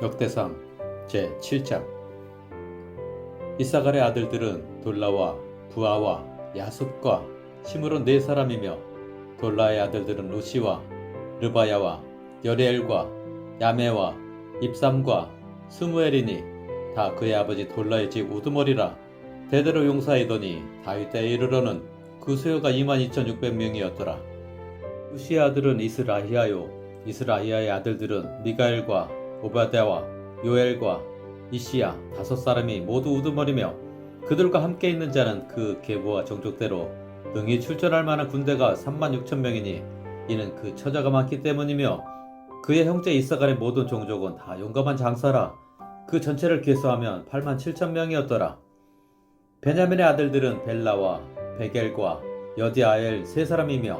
역대상 제7장. 이사갈의 아들들은 돌라와 부아와 야sup과 시므론 네 사람이며 돌라의 아들들은 루시와 르바야와 여레엘과 야메와 입삼과 스무엘이니 다 그의 아버지 돌라의 집 우두머리라. 대대로 용사이더니 다윗 때에 이르러는 그 수요가 22,600명이었더라. 루시의 아들은 이스라히아요. 이스라히아의 아들들은 미가엘과 오바데와 요엘과 이시야 다섯 사람이 모두 우두머리며 그들과 함께 있는 자는 그 계보와 정족대로 능히 출전할 만한 군대가 3만 6천 명이니 이는 그 처자가 많기 때문이며 그의 형제 이사갈의 모든 종족은 다 용감한 장사라. 그 전체를 계수하면 8만 7천 명이었더라. 베냐민의 아들들은 벨라와 베겔과 여디아엘 세 사람이며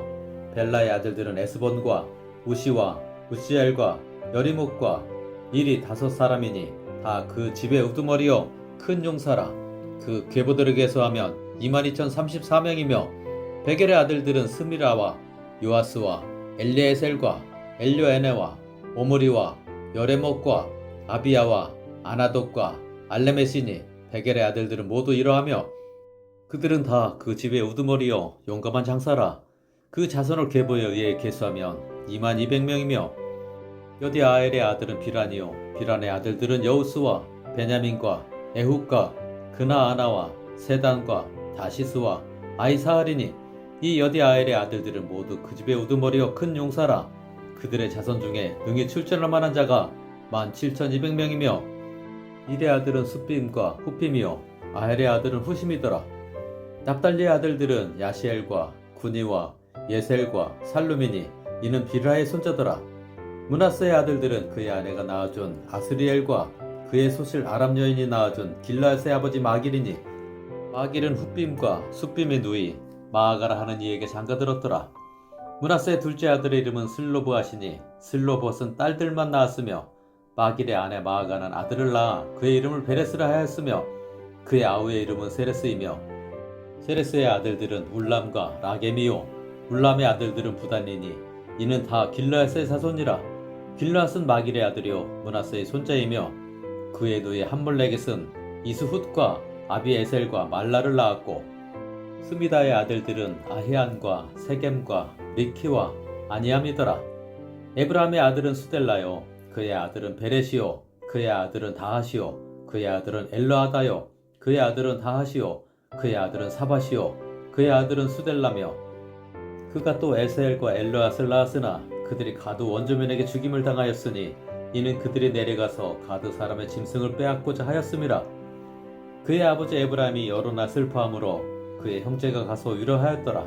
벨라의 아들들은 에스본과 우시와 우시엘과 여리목과 일이 다섯 사람이니 다 그 집의 우두머리요 큰 용사라. 그 계보들에게서 하면 22,034명이며 베겔의 아들들은 스미라와 요아스와 엘리에셀과 엘료에네와 오므리와 여레목과 아비야와 아나독과 알레메시니 베겔의 아들들은 모두 이러하며 그들은 다 그 집의 우두머리요 용감한 장사라. 그 자손을 계보에 의해 계수하면 2만 200명이며 여디아엘의 아들은 비란이요. 비란의 아들들은 여우스와 베냐민과 에훗과 그나아나와 세단과 다시스와 아이사하리니 이 여디아엘의 아들들은 모두 그 집의 우두머리요. 큰 용사라. 그들의 자손 중에 능히 출전할 만한 자가 17,200명이며 이의 아들은 수빔과 후빔이요. 아헬의 아들은 후심이더라. 납달리의 아들들은 야시엘과 구니와 예셀과 살루미니 이는 비라의 손자더라 문하스의 아들들은 그의 아내가 낳아준 아스리엘과 그의 소실 아람 여인이 낳아준 길라스의 아버지 마길이니 마길은 훗빔과 숫빔의 누이 마아가라 하는 이에게 장가들었더라. 문하스의 둘째 아들의 이름은 슬로브하시니 슬로봇은 딸들만 낳았으며 마길의 아내 마아가는 아들을 낳아 그의 이름을 베레스라 하였으며 그의 아우의 이름은 세레스이며 세레스의 아들들은 울람과 라게미요. 울람의 아들들은 부단이니 이는 다 길라스의 사손이라 길라스는 마길의 아들이요 문하스의 손자이며 그의 누이 함몰렉겟은 이스훗과 아비에셀과 말라를 낳았고 스미다의 아들들은 아히안과 세겜과 리키와 아니암이더라. 에브라함의 아들은 수델라요 그의 아들은 베레시요 그의 아들은 다하시요 그의 아들은 엘르아다요 그의 아들은 다하시요 그의 아들은 사바시요 그의 아들은 수델라며 그가 또 에스엘과 엘르앗을 낳았으나 그들이 가드 원조면에게 죽임을 당하였으니 이는 그들이 내려가서 가드 사람의 짐승을 빼앗고자 하였음이라 그의 아버지 에브라임이 여로나 슬퍼함으로 그의 형제가 가서 위로하였더라.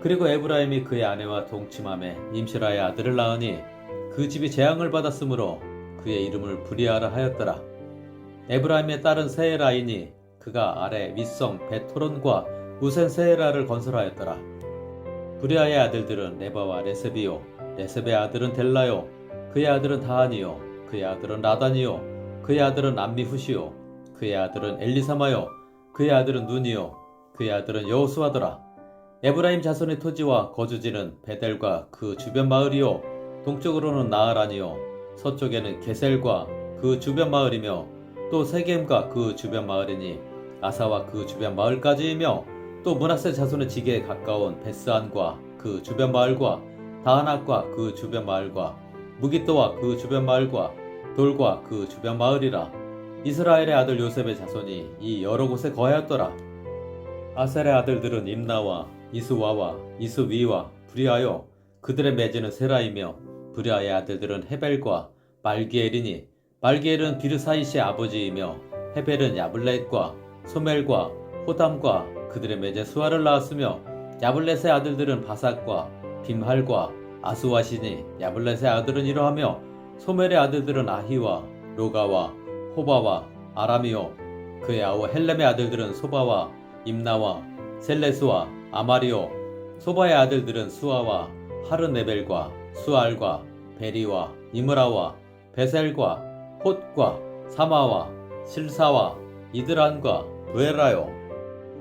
그리고 에브라임이 그의 아내와 동침함에 임시라의 아들을 낳으니 그 집이 재앙을 받았으므로 그의 이름을 브리아라 하였더라. 에브라임의 딸은 세에라이니 그가 아래 윗성 베토론과 우센 세에라를 건설하였더라. 브리아의 아들들은 레바와 레세비요 레셉의 아들은 델라요 그의 아들은 다하니요 그의 아들은 라다니요 그의 아들은 암미후시요 그의 아들은 엘리사마요 그의 아들은 눈이요 그의 아들은 여호수아더라. 에브라임 자손의 토지와 거주지는 베델과 그 주변 마을이요 동쪽으로는 나아라니요 서쪽에는 게셀과 그 주변 마을이며 또 세겜과 그 주변 마을이니 아사와 그 주변 마을까지이며 또 문하세 자손의 지게에 가까운 베스안과 그 주변 마을과 다하낙과 그 주변 마을과 무기또와 그 주변 마을과 돌과 그 주변 마을이라 이스라엘의 아들 요셉의 자손이 이 여러 곳에 거하였더라. 아셀의 아들들은 임나와 이스와와 이스위와 브리아요 그들의 매제는 세라이며 브리아의 아들들은 헤벨과 말기엘이니 말기엘은 비르사이시의 아버지이며 헤벨은 야블렛과 소멜과 호담과 그들의 매제 수아를 낳았으며 야블렛의 아들들은 바삭과 빔할과 아스와시니 야블렛의 아들은 이러하며 소멜의 아들들은 아히와 로가와 호바와 아람이요. 그의 아우 헬렘의 아들들은 소바와 임나와 셀레스와 아마리오 소바의 아들들은 수아와 하르네벨과 수알과 베리와 이므라와 베셀과 톳과 사마와 실사와 이드란과 부에라요.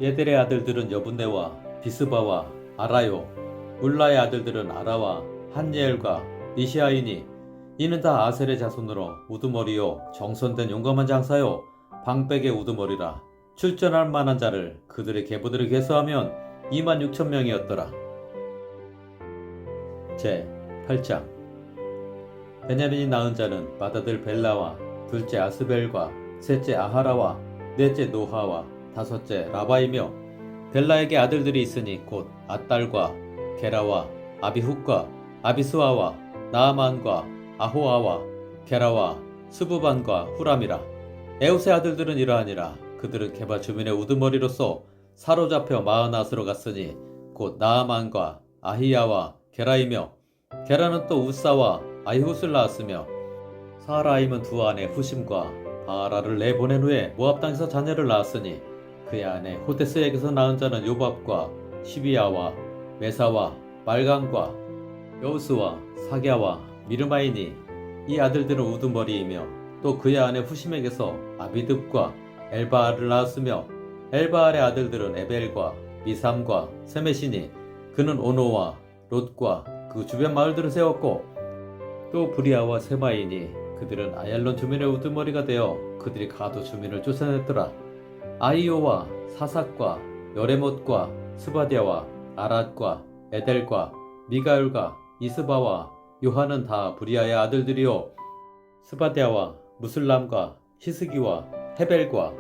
얘들의 아들들은 여분네와 비스바와 아라요 울라의 아들들은 아라와 한예엘과 니시아이니 이는 다 아셀의 자손으로 우두머리요 정선된 용감한 장사요 방백의 우두머리라 출전할 만한 자를 그들의 계보들을 계수하면 2만 6천 명이었더라. 제 8장 베냐민이 낳은 자는 맏아들 벨라와 둘째 아스벨과 셋째 아하라와 넷째 노하와 다섯째 라바이며 벨라에게 아들들이 있으니 곧 아딸과 게라와 아비훗과 아비스와와 나아만과 아호아와 게라와 스부반과 후람이라. 에웃의 아들들은 이러하니라. 그들은 개바 주민의 우두머리로서 사로잡혀 마흔아스로 갔으니 곧 나아만과 아히야와 게라이며 게라는 또 우사와 아이훗을 낳았으며 사라임은 두 아내 후심과 바라를 내보낸 후에 모압 땅에서 자녀를 낳았으니 그의 아내 호데스에게서 낳은 자는 요밥과 시비야와 메사와 말강과 여우스와 사갸와 미르마이니 이 아들들은 우두머리이며 또 그의 아내 후심에게서 아비듭과 엘바알을 낳았으며 엘바알의 아들들은 에벨과 미삼과 세메시니 그는 오노와 롯과 그 주변 마을들을 세웠고 또 브리아와 세마이니 그들은 아얄론 주민의 우두머리가 되어 그들이 가도 주민을 쫓아냈더라. 아이오와 사삭과 여레못과 스바디아와 아랏과 에델과 미가율과 이스바와 요한은 다 브리아의 아들들이요. 스바디아와 무슬람과 히스기와 헤벨과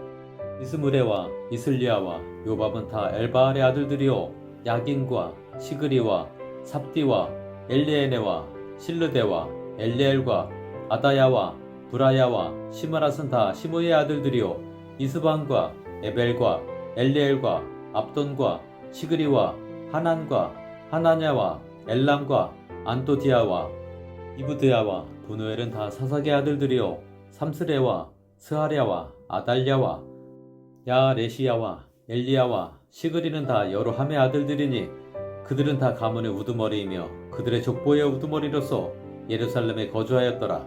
이스무레와 이슬리아와 요밥은 다 엘바알의 아들들이요. 야긴과 시그리와 삽디와 엘리에네와 실르데와 엘리엘과 아다야와 브라야와 시므랏은 다 시므의 아들들이요. 이스반과 에벨과 엘리엘과 압돈과 시그리와 하난과 하나냐와 엘람과 안토디아와 이브드야와 분우엘은 다 사삭의 아들들이요 삼스레와 스하랴와 아달랴와 야레시야와 엘리야와 시그리는 다 여러 함의 아들들이니 그들은 다 가문의 우두머리이며 그들의 족보의 우두머리로서 예루살렘에 거주하였더라.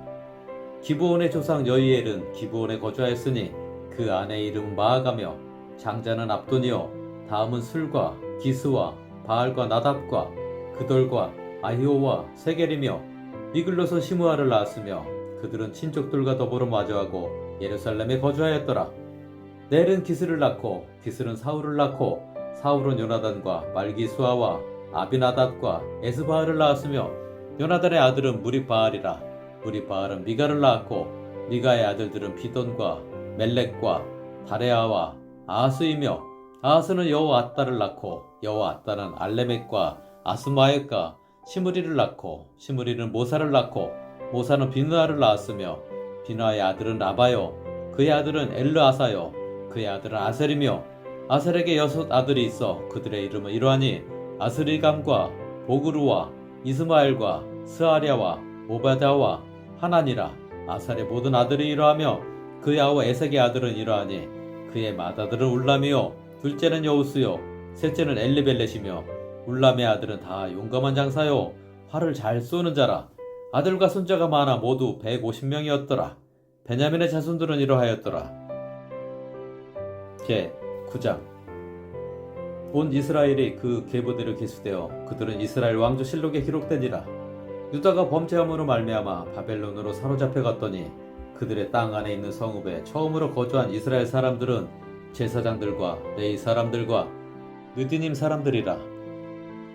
기브온의 조상 여이엘은 기브온에 거주하였으니 그 아내 이름은 마아가며 장자는 압돈이요 다음은 술과 기스와 바알과 나답과 그돌과 아히오와 세겔이며 미글로서 시므아를 낳았으며 그들은 친족들과 더불어 마주하고 예루살렘에 거주하였더라. 넬은 기스를 낳고 기스는 사울을 낳고 사울은 요나단과 말기수아와 아비나답과 에스바알을 낳았으며 요나단의 아들은 무리바알이라 무리바알은 미가를 낳았고 미가의 아들들은 비돈과 멜렉과 다레아와 아하스이며 아하스는 여호아따를 낳고 여호아따는 알레멕과 아스마액과 시므리를 낳고 시므리는 모사를 낳고 모사는 비누아를 낳았으며 비누아의 아들은 라바요 그의 아들은 엘르아사요 그의 아들은 아셀이며 아셀에게 여섯 아들이 있어 그들의 이름은 이러하니 아스리감과 보그루와 이스마엘과 스아랴와 오바다와 하나니라. 아살의 모든 아들이 이러하며 그의 아우 에색의 아들은 이러하니 그의 맏아들은 울람이요 둘째는 여우스요 셋째는 엘리벨렛이며 울람의 아들은 다 용감한 장사요. 활을 잘 쏘는 자라. 아들과 손자가 많아 모두 150명이었더라. 베냐민의 자손들은 이러하였더라. 제 9장. 온 이스라엘이 그 계보대로 기수되어 그들은 이스라엘 왕조 실록에 기록되니라. 유다가 범죄함으로 말미암아 바벨론으로 사로잡혀 갔더니 그들의 땅 안에 있는 성읍에 처음으로 거주한 이스라엘 사람들은 제사장들과 레이 사람들과 느디님 사람들이라.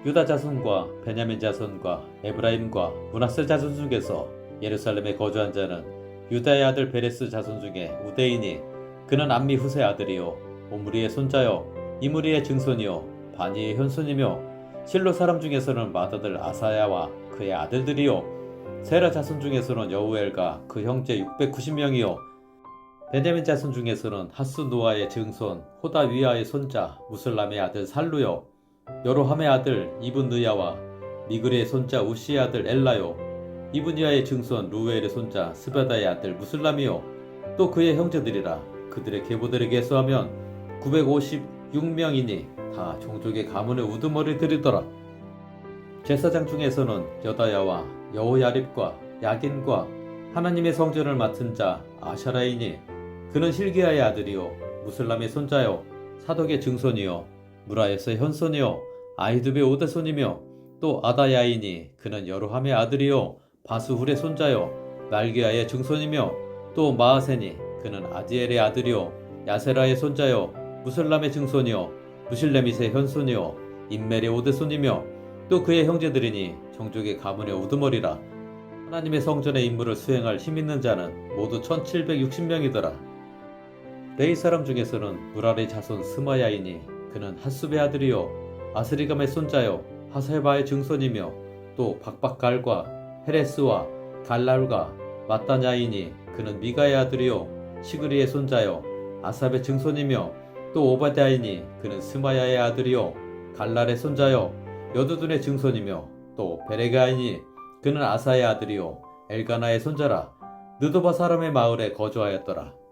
유다 자손과 베냐민 자손과 에브라임과 문하세 자손 중에서 예루살렘에 거주한 자는 유다의 아들 베레스 자손 중에 우데인이 그는 암미 후세 아들이요 오므리의 손자요 이므리의 증손이요 바니의 현손이며 실로 사람 중에서는 맏아들 아사야와 그의 아들들이요 세라 자손 중에서는 여우엘과 그 형제 690명이요 베냐민 자손 중에서는 하스 노아의 증손 호다 위아의 손자 무슬람의 아들 살루요 여로함의 아들 이분 느야와 미그레의 손자 우시의 아들 엘라요 이분야의 증손 루엘의 손자 스바다의 아들 무슬람이요. 또 그의 형제들이라 그들의 계보들에게 계수하면 956명이니 다 종족의 가문의 우두머리 들이더라. 제사장 중에서는 여다야와 여호야립과 야긴과 하나님의 성전을 맡은 자 아샤라이니 그는 실기야의 아들이요 무슬람의 손자요 사독의 증손이요 무라에서 현손이요 아이두베 오대손이며 또 아다야이니 그는 여로함의 아들이요 바스훌의 손자요 말기야의 증손이며 또 마하센이 그는 아디엘의 아들이요 야세라의 손자요 무슬람의 증손이요 무실레밋의 현손이요 인멜의 오대손이며 또 그의 형제들이니 종족의 가문의 우두머리라. 하나님의 성전의 임무를 수행할 힘 있는 자는 모두 1760명이더라 레이 사람 중에서는 무라리 자손 스마야이니 그는 핫숲의 아들이요 아스리감의 손자요 하셀바의 증손이며 또 박박갈과 헤레스와 갈랄과 마따냐이니 그는 미가의 아들이요 시그리의 손자요 아삽의 증손이며 또 오바댜이니 그는 스마야의 아들이요 갈랄의 손자요 여두둔의 증손이며 또 베레가이니 그는 아사의 아들이요 엘가나의 손자라. 느도바 사람의 마을에 거주하였더라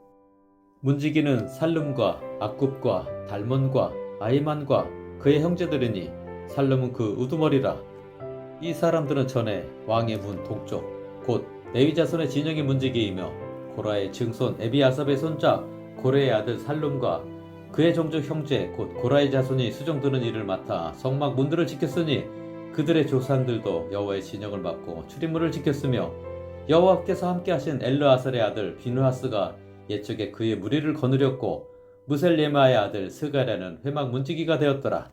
문지기는 살룸과 악굽과 달몬과 아이만과 그의 형제들이니 살룸은 그 우두머리라. 이 사람들은 전에 왕의 문 동쪽 곧 레위 자손의 진영의 문지기이며 고라의 증손 에비아삽의 손자 고레의 아들 살룸과 그의 종족 형제 곧 고라의 자손이 수종드는 일을 맡아 성막 문들을 지켰으니 그들의 조상들도 여호와의 진영을 맡고 출입문을 지켰으며 여호와께서 함께하신 엘르아살의 아들 비누하스가 옛적에 그의 무리를 거느렸고 무셀레마의 아들 스가랴는 회막 문지기가 되었더라.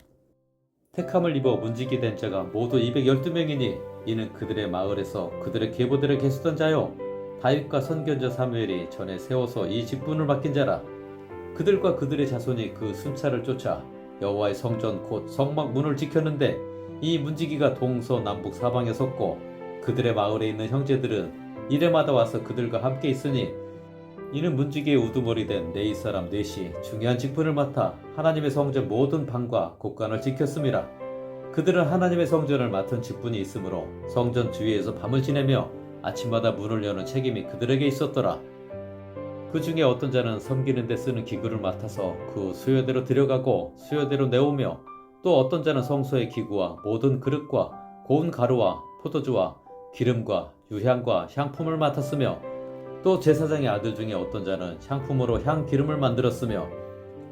택함을 입어 문지기 된 자가 모두 212명이니 이는 그들의 마을에서 그들의 계보들을 계수던 자요 다윗과 선견자 사무엘이 전에 세워서 이 직분을 맡긴 자라 그들과 그들의 자손이 그 순찰을 쫓아 여호와의 성전 곧 성막 문을 지켰는데 이 문지기가 동서 남북 사방에 섰고 그들의 마을에 있는 형제들은 이래마다 와서 그들과 함께 있으니 이는 문지기의 우두머리 된 네이 사람 넷이 중요한 직분을 맡아 하나님의 성전 모든 방과 곳간을 지켰음이라. 그들은 하나님의 성전을 맡은 직분이 있으므로 성전 주위에서 밤을 지내며 아침마다 문을 여는 책임이 그들에게 있었더라. 그 중에 어떤 자는 섬기는 데 쓰는 기구를 맡아서 그 수요대로 들여가고 수요대로 내오며 또 어떤 자는 성소의 기구와 모든 그릇과 고운 가루와 포도주와 기름과 유향과 향품을 맡았으며 또 제사장의 아들 중에 어떤 자는 향품으로 향 기름을 만들었으며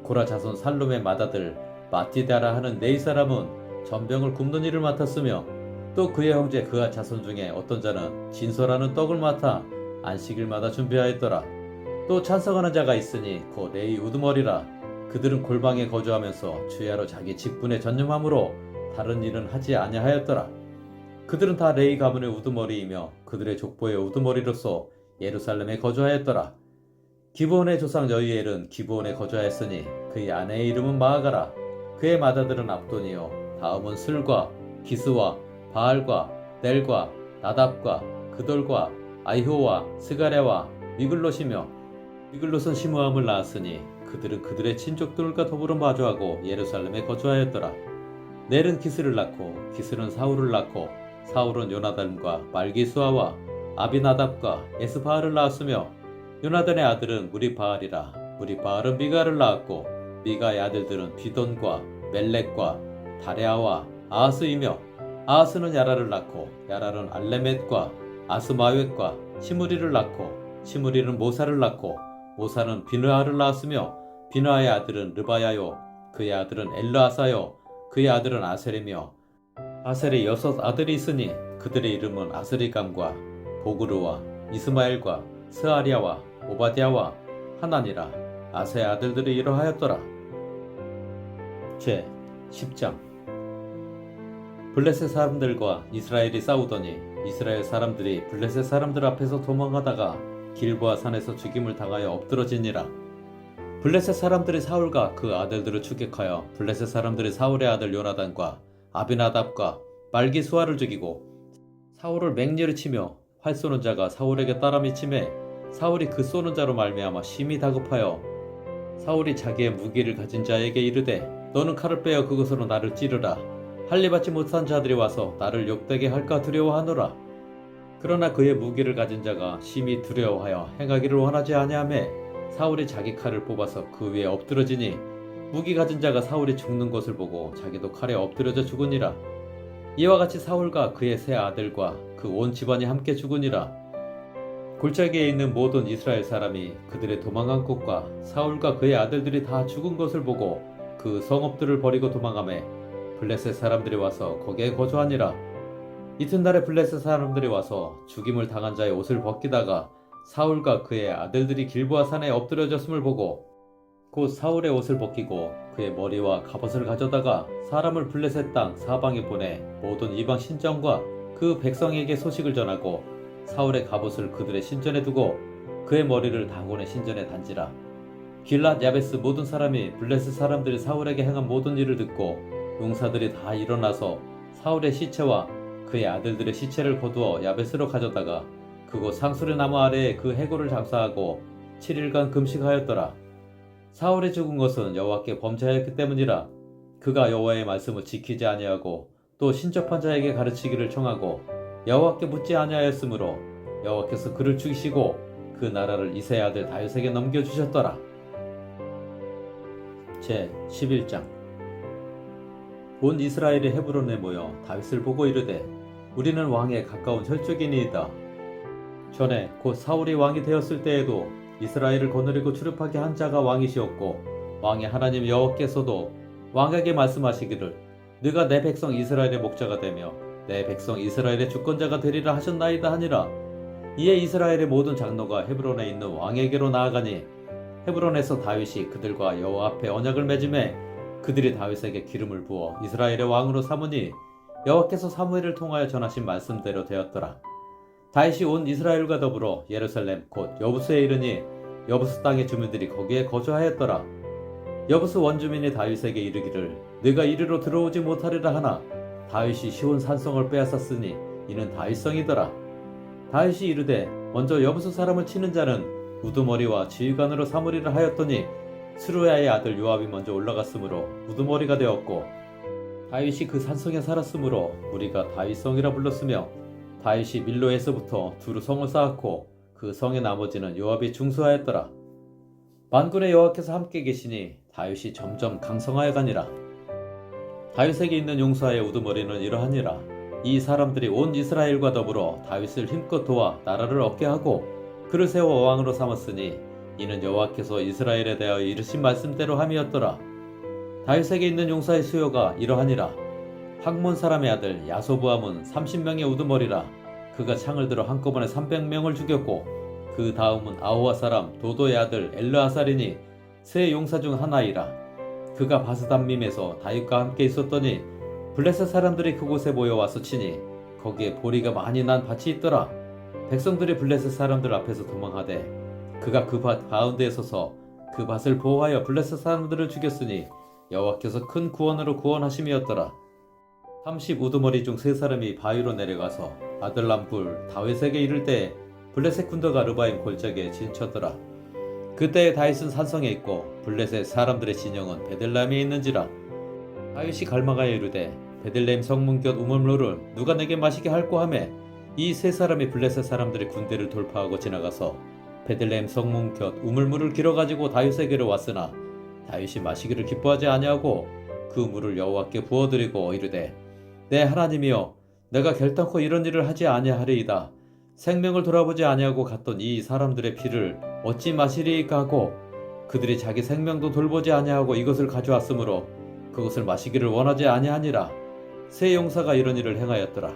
고라 자손 살룸의 맏아들 마티다라 하는 네이 사람은 전병을 굽는 일을 맡았으며 또 그의 형제 그아 자손 중에 어떤 자는 진설하는 떡을 맡아 안식일마다 준비하였더라. 또 찬성하는 자가 있으니 곧 레이 우두머리라. 그들은 골방에 거주하면서 주야로 자기 직분에 전념함으로 다른 일은 하지 아니하였더라. 그들은 다 레이 가문의 우두머리이며 그들의 족보의 우두머리로서 예루살렘에 거주하였더라. 기브온의 조상 여이엘은 기브온에 거주하였으니 그의 아내의 이름은 마아가라. 그의 맏아들은 압돈이요 다음은 슬과 기스와 바알과 넬과 나답과 그돌과 아이호와 스가랴와 미글롯이며 미글롯은 시므함을 낳았으니 그들은 그들의 친족들과 더불어 마주하고 예루살렘에 거주하였더라. 넬은 기스를 낳고 기스는 사울을 낳고 사울은 요나단과 말기수아와 아비나답과 에스바알을 낳았으며 요나단의 아들은 무리바알이라 무리바알은 미가를 낳았고 미가의 아들들은 비돈과 멜렉과 다레아와 아하스이며 아하스는 야라를 낳고 야라는 알레멧과 아스마웻과 시무리를 낳고 시무리는 모사를 낳고 모사는 비느하를 낳았으며 비느하의 아들은 르바야요 그의 아들은 엘르아사요 그의 아들은 아셀이며 아셀의 여섯 아들이 있으니 그들의 이름은 아스리감과 보그르와 이스마엘과 스아리아와 오바디아와 하나니라 아세의 아들들이 이러하였더라. 제 10장 블레셋 사람들과 이스라엘이 싸우더니 이스라엘 사람들이 블레셋 사람들 앞에서 도망하다가 길보아 산에서 죽임을 당하여 엎드러지니라. 블레셋 사람들이 사울과 그 아들들을 추격하여 블레셋 사람들이 사울의 아들 요나단과 아비나답과 말기수아를 죽이고 사울을 맹렬히 치며 활 쏘는 자가 사울에게 따라 미침해 사울이 그 쏘는 자로 말미암아 심히 다급하여 사울이 자기의 무기를 가진 자에게 이르되 너는 칼을 빼어 그것으로 나를 찌르라. 할례 받지 못한 자들이 와서 나를 욕되게 할까 두려워하노라. 그러나 그의 무기를 가진 자가 심히 두려워하여 행하기를 원하지 아니하매 사울이 자기 칼을 뽑아서 그 위에 엎드러지니 무기 가진 자가 사울이 죽는 것을 보고 자기도 칼에 엎드려져 죽으니라 이와 같이 사울과 그의 세 아들과 그 온 집안이 함께 죽으니라. 골짜기에 있는 모든 이스라엘 사람이 그들의 도망한 곳과 사울과 그의 아들들이 다 죽은 것을 보고 그 성읍들을 버리고 도망하매 블레셋 사람들이 와서 거기에 거주하니라. 이튿날에 블레셋 사람들이 와서 죽임을 당한 자의 옷을 벗기다가 사울과 그의 아들들이 길보아 산에 엎드려졌음을 보고 곧 사울의 옷을 벗기고 그의 머리와 갑옷을 가져다가 사람을 블레셋 땅 사방에 보내 모든 이방 신정과 그 백성에게 소식을 전하고 사울의 갑옷을 그들의 신전에 두고 그의 머리를 다곤의 신전에 단지라 길랏 야베스 모든 사람이 블레셋 사람들이 사울에게 행한 모든 일을 듣고 용사들이 다 일어나서 사울의 시체와 그의 아들들의 시체를 거두어 야베스로 가져다가 그곳 상수리 나무 아래에 그 해골을 장사하고 7일간 금식하였더라. 사울이 죽은 것은 여호와께 범죄하였기 때문이라 그가 여호와의 말씀을 지키지 아니하고 또 신접한 자에게 가르치기를 청하고 여호와께 묻지 아니하였으므로 여호와께서 그를 죽이시고 그 나라를 이세 아들 다윗에게 넘겨 주셨더라. 제 11장 온 이스라엘이 헤브론에 모여 다윗을 보고 이르되 우리는 왕에 가까운 혈족이니이다. 전에 곧 사울이 왕이 되었을 때에도 이스라엘을 거느리고 출입하게 한 자가 왕이시었고 왕의 하나님 여호와께서도 왕에게 말씀하시기를 네가 내 백성 이스라엘의 목자가 되며 내 백성 이스라엘의 주권자가 되리라 하셨나이다 하니라 이에 이스라엘의 모든 장로가 헤브론에 있는 왕에게로 나아가니 헤브론에서 다윗이 그들과 여호와 앞에 언약을 맺음에 그들이 다윗에게 기름을 부어 이스라엘의 왕으로 삼으니 여호와께서 사무엘을 통하여 전하신 말씀대로 되었더라. 다윗이 온 이스라엘과 더불어 예루살렘 곧 여부스에 이르니 여부스 땅의 주민들이 거기에 거주하였더라. 여부스 원주민이 다윗에게 이르기를 네가 이리로 들어오지 못하리라 하나 다윗이 시온 산성을 빼앗았으니 이는 다윗성이더라. 다윗이 이르되 먼저 여부스 사람을 치는 자는 우두머리와 지휘관으로 삼으리라 하였더니 스루야의 아들 요압이 먼저 올라갔으므로 우두머리가 되었고 다윗이 그 산성에 살았으므로 우리가 다윗성이라 불렀으며 다윗이 밀로에서부터 두루 성을 쌓았고 그 성의 나머지는 요압이 중수하였더라. 만군의 여호와께서 함께 계시니 다윗이 점점 강성하여 가니라. 다윗에게 있는 용사의 우두머리는 이러하니라. 이 사람들이 온 이스라엘과 더불어 다윗을 힘껏 도와 나라를 얻게 하고 그를 세워 왕으로 삼았으니 이는 여호와께서 이스라엘에 대하여 이르신 말씀대로 함이었더라. 다윗에게 있는 용사의 수요가 이러하니라. 학몬 사람의 아들 야소부함은 30명의 우두머리라. 그가 창을 들어 한꺼번에 300명을 죽였고 그 다음은 아호와 사람 도도의 아들 엘르아살이니 세 용사 중 하나이라. 그가 바스담밈에서 다윗과 함께 있었더니 블레셋 사람들이 그곳에 모여와서 치니 거기에 보리가 많이 난 밭이 있더라. 백성들이 블레셋 사람들 앞에서 도망하되 그가 그 밭 가운데에 서서 그 밭을 보호하여 블레셋 사람들을 죽였으니 여호와께서 큰 구원으로 구원하심이었더라. 30 우두머리 중 세 사람이 바위로 내려가서 아들람굴 다윗에게 이를 때 블레셋 군대가 르바임 골짜기에 진쳤더라. 그때 다윗은 산성에 있고 블레셋 사람들의 진영은 베들람에 있는지라. 다윗이 갈망하여 이르되 베들레헴 성문 곁 우물물을 누가 내게 마시게 할꼬 하매 이 세 사람이 블레셋 사람들의 군대를 돌파하고 지나가서 베들레헴 성문 곁 우물물을 길어 가지고 다윗에게로 왔으나 다윗이 마시기를 기뻐하지 아니하고 그 물을 여호와께 부어드리고 이르되 내 하나님이여 내가 결단코 이런 일을 하지 아니하리이다. 생명을 돌아보지 아니하고 갔던 이 사람들의 피를 어찌 마시리이까 하고 그들이 자기 생명도 돌보지 아니하고 이것을 가져왔으므로 그것을 마시기를 원하지 아니하니라. 세 용사가 이런 일을 행하였더라.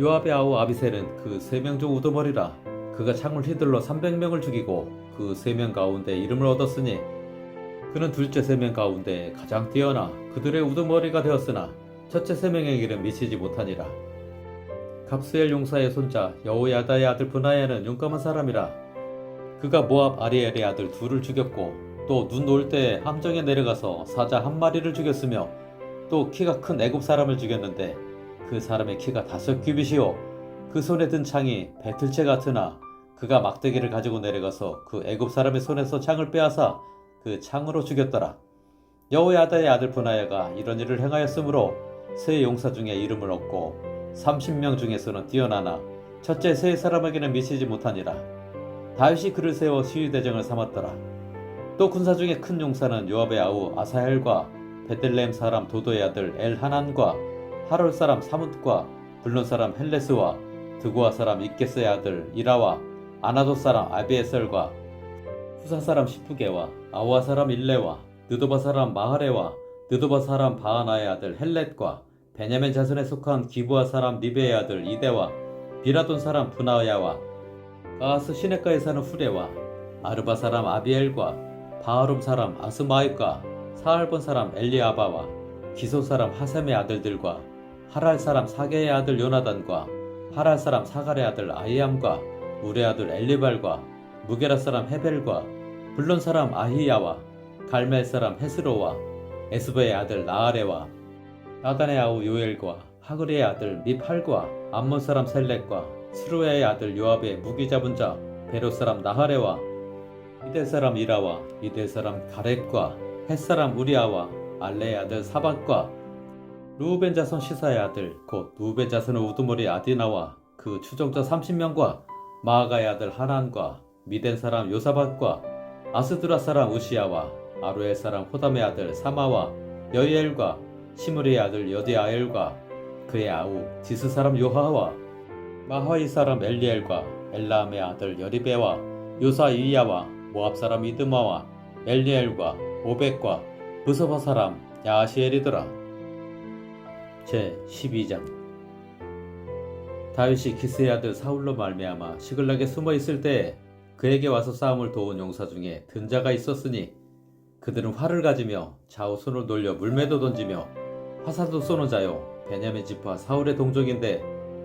요압의 아우 아비셀은 그 세 명 중 우두머리라. 그가 창을 휘둘러 300명을 죽이고 그 세 명 가운데 이름을 얻었으니 그는 둘째 세 명 가운데 가장 뛰어나 그들의 우두머리가 되었으나 첫째 세 명에게는 미치지 못하니라. 갑스엘 용사의 손자 여호야다의 아들 분하야는 용감한 사람이라. 그가 모압 아리엘의 아들 둘을 죽였고 또눈올때 함정에 내려가서 사자 한 마리를 죽였으며 또 키가 큰 애굽 사람을 죽였는데 그 사람의 키가 다섯 규빗이요 그 손에 든 창이 배틀채 같으나 그가 막대기를 가지고 내려가서 그 애굽 사람의 손에서 창을 빼앗아 그 창으로 죽였더라. 여호야다의 아들 분하야가 이런 일을 행하였으므로 세 용사 중에 이름을 얻고 30명 중에서는 뛰어나나 첫째 세 사람에게는 미치지 못하니라. 다윗이 그를 세워 시위대장을 삼았더라. 또 군사 중에 큰 용사는 요압의 아우 아사헬과 베들레헴 사람 도도의 아들 엘하난과 하롤 사람 사뭇과 블론 사람 헬레스와 드고아 사람 이게스의 아들 이라와 아나도 사람 아비에셀과 후사 사람 시프게와 아와 사람 일레와 느도바 사람 마하레와 느도바 사람 바하나의 아들 헬렛과 베냐민 자손에 속한 기부아 사람 리베의 아들 이데와 비라돈 사람 분하야와 가스 시내가에 사는 후레와 아르바 사람 아비엘과 바하룸 사람 아스마입과 사알본 사람 엘리아바와 기소 사람 하셈의 아들들과 하랄 사람 사게의 아들 요나단과 하랄 사람 사갈의 아들 아이암과 우레 아들 엘리발과 무게라 사람 헤벨과 블론 사람 아히야와 갈멜 사람 헤스로와 에스베의 아들 나아레와 나단의 아우 요엘과 하그리의 아들 미팔과 암몬 사람 셀렉과 스루야의 아들 요압의 무기 잡은 자 베로 사람 나하레와 이델 사람 이라와 이델 사람 가렛과 헷 사람 우리아와 알레의 아들 사박과 루벤 자손 시사의 아들 곧 루벤 자손의 우두머리 아디나와 그 추종자 30명과 마아가의 아들 하난과 미덴 사람 요사박과 아스드라 사람 우시아와 아루엘 사람 호담의 아들 사마와 여이엘과 시므리의 아들 여디아엘과 그의 아우 지스 사람 요하와 마하이 사람 엘리엘과 엘라함의 아들 여리베와 요사 이야와 모압 사람 이드마와 엘리엘과 오백과 무서바 사람 야시엘이더라. 제 12장. 다윗이 기스의 아들 사울로 말미암아 시글락에 숨어 있을 때에 그에게 와서 싸움을 도운 용사 중에 든자가 있었으니 그들은 활을 가지며 좌우 손을 돌려 물매도 던지며 화살도 쏘는 자요 베냐민 지파 사울의 동족인데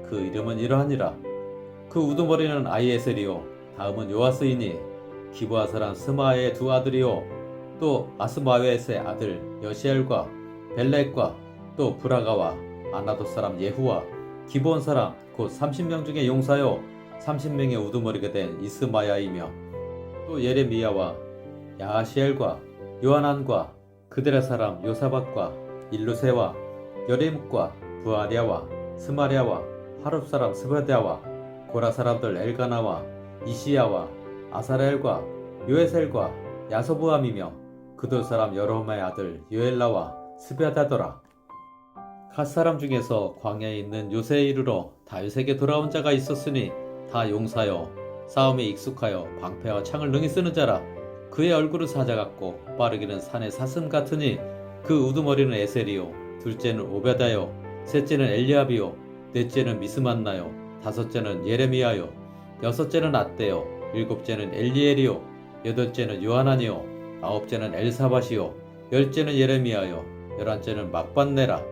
그 이름은 이러하니라. 그 우두머리는 아이에셀이요 다음은 요아스이니 기부아 사람 스마의 두 아들이요 또 아스마웨스의 아들 여시엘과 벨렉과 또 브라가와 아나도 사람 예후와 기브온 사람 곧 30명 중에 용사요 30명의 우두머리가 된 이스마야이며 또 예레미야와 야하시엘과 요하난과 그들의 사람 요사박과 일루세와 여레묵과 부아랴와 스마랴와 하룹 사람 스바데아와 고라 사람들 엘가나와 이시야와 아사렐과 요에셀과 야소부함이며 그들 사람 여로마의 아들 요엘라와 스베다더라. 갓 사람 중에서 광야에 있는 요새에 이르러 다윗에게 돌아온 자가 있었으니 다 용사여 싸움에 익숙하여 방패와 창을 능히 쓰는 자라 그의 얼굴은 사자 같고 빠르기는 산의 사슴 같으니 그 우두머리는 에셀이요 둘째는 오베다요 셋째는 엘리압이요 넷째는 미스만나요 다섯째는 예레미야요 여섯째는 아떼요 일곱째는 엘리엘이요 여덟째는 요하나니요 아홉째는 엘사바시요 열째는 예레미야요 열한째는 막반네라.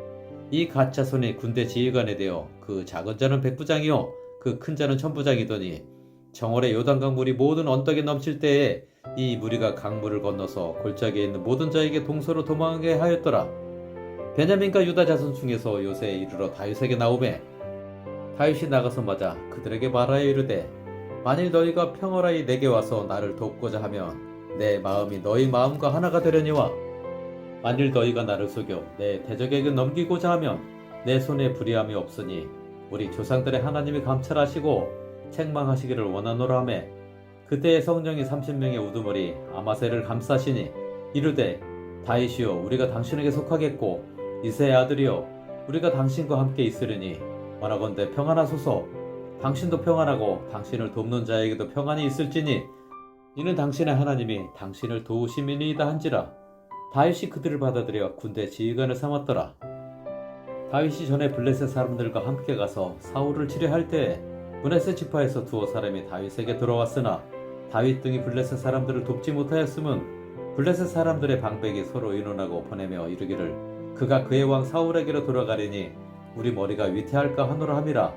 이 가짜손이 군대 지휘관에 되어 그 작은 자는 백부장이요 그 큰 자는 천부장이더니 정월의 요단강 물이 모든 언덕에 넘칠 때에 이 무리가 강물을 건너서 골짜기에 있는 모든 자에게 동서로 도망하게 하였더라. 베냐민과 유다 자손 중에서 요새에 이르러 다윗에게 나오매 다윗이 나가서 맞아 그들에게 말하여 이르되 만일 너희가 평화라이 내게 와서 나를 돕고자 하면 내 마음이 너희 마음과 하나가 되려니와 만일 너희가 나를 속여 내 대적에게 넘기고자 하면 내 손에 불의함이 없으니 우리 조상들의 하나님이 감찰하시고 책망하시기를 원하노라 하며 그때의 성령이 30명의 우두머리 아마세를 감싸시니 이르되 다윗이여 우리가 당신에게 속하겠고 이세의 아들이여 우리가 당신과 함께 있으리니 원하건대 평안하소서 당신도 평안하고 당신을 돕는 자에게도 평안이 있을지니 이는 당신의 하나님이 당신을 도우심이니이다 한지라 다윗이 그들을 받아들여 군대 지휘관을 삼았더라. 다윗이 전에 블레셋 사람들과 함께 가서 사울을 치료할 때에 브레셋 지파에서 두어 사람이 다윗에게 들어왔으나 다윗 등이 블레셋 사람들을 돕지 못하였음은 블레셋 사람들의 방백이 서로 의논하고 보내며 이르기를 그가 그의 왕 사울에게로 돌아가리니 우리 머리가 위태할까 하노라 함이라.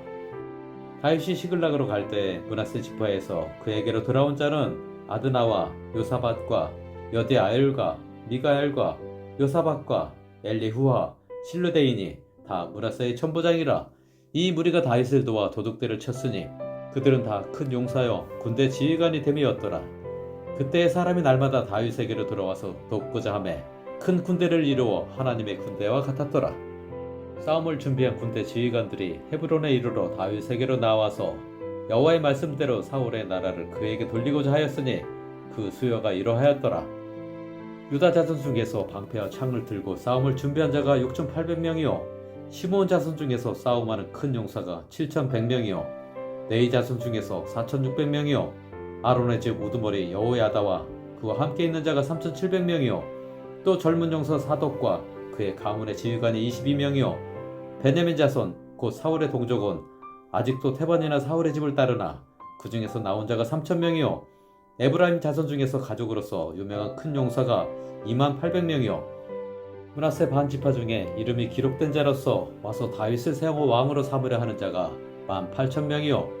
다윗이 시글락으로 갈 때에 문하세 지파에서 그에게로 돌아온 자는 아드나와 요사밭과 여디아엘과 미가엘과 요사박과 엘리후와 실루데인이 다 문하세의 천부장이라. 이 무리가 다윗을 도와 도둑들을 쳤으니 그들은 다 큰 용사여 군대 지휘관이 됨이었더라. 그때의 사람이 날마다 다윗에게로 들어와서 돕고자 하매 큰 군대를 이루어 하나님의 군대와 같았더라. 싸움을 준비한 군대 지휘관들이 헤브론에 이르러 다윗에게로 나와서 여호와의 말씀대로 사울의 나라를 그에게 돌리고자 하였으니 그 수여가 이러하였더라. 유다 자손 중에서 방패와 창을 들고 싸움을 준비한 자가 6,800명이요. 시몬 자손 중에서 싸움하는 큰 용사가 7,100명이요 네이 자손 중에서 4,600명이요. 아론의 집 우두머리 여호야다와 그와 함께 있는 자가 3,700명이요. 또 젊은 용사 사독과 그의 가문의 지휘관이 22명이요. 베냐민 자손 곧 사울의 동족은 아직도 태반이나 사울의 집을 따르나 그 중에서 나온 자가 3천 명이요. 에브라임 자손 중에서 가족으로서 유명한 큰 용사가 2만 800명이요. 문하세 반 지파 중에 이름이 기록된 자로서 와서 다윗을 세워 왕으로 삼으려 하는 자가 1만 8천 명이요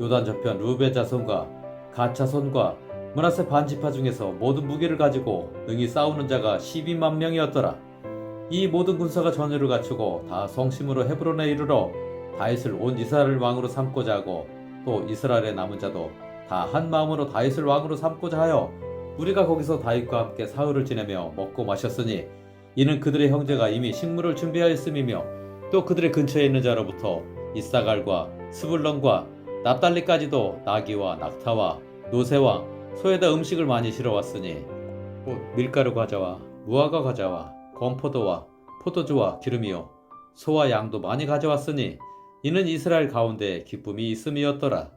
요단 저편 루베 자손과 갓 자손과 문하세 반지파 중에서 모든 무기를 가지고 능히 싸우는 자가 12만 명이었더라. 이 모든 군사가 전열을 갖추고 다 성심으로 헤브론에 이르러 다윗을 온 이스라엘 왕으로 삼고자 하고 또 이스라엘의 남은 자도 다 한 마음으로 다윗을 왕으로 삼고자 하여 우리가 거기서 다윗과 함께 사흘을 지내며 먹고 마셨으니 이는 그들의 형제가 이미 식물을 준비하였음이며 또 그들의 근처에 있는 자로부터 이사갈과 스불론과 납달리까지도 나귀와 낙타와 노새와 소에다 음식을 많이 실어왔으니 곧 밀가루 과자와 무화과 과자와 건포도와 포도주와 기름이요 소와 양도 많이 가져왔으니 이는 이스라엘 가운데 기쁨이 있음이었더라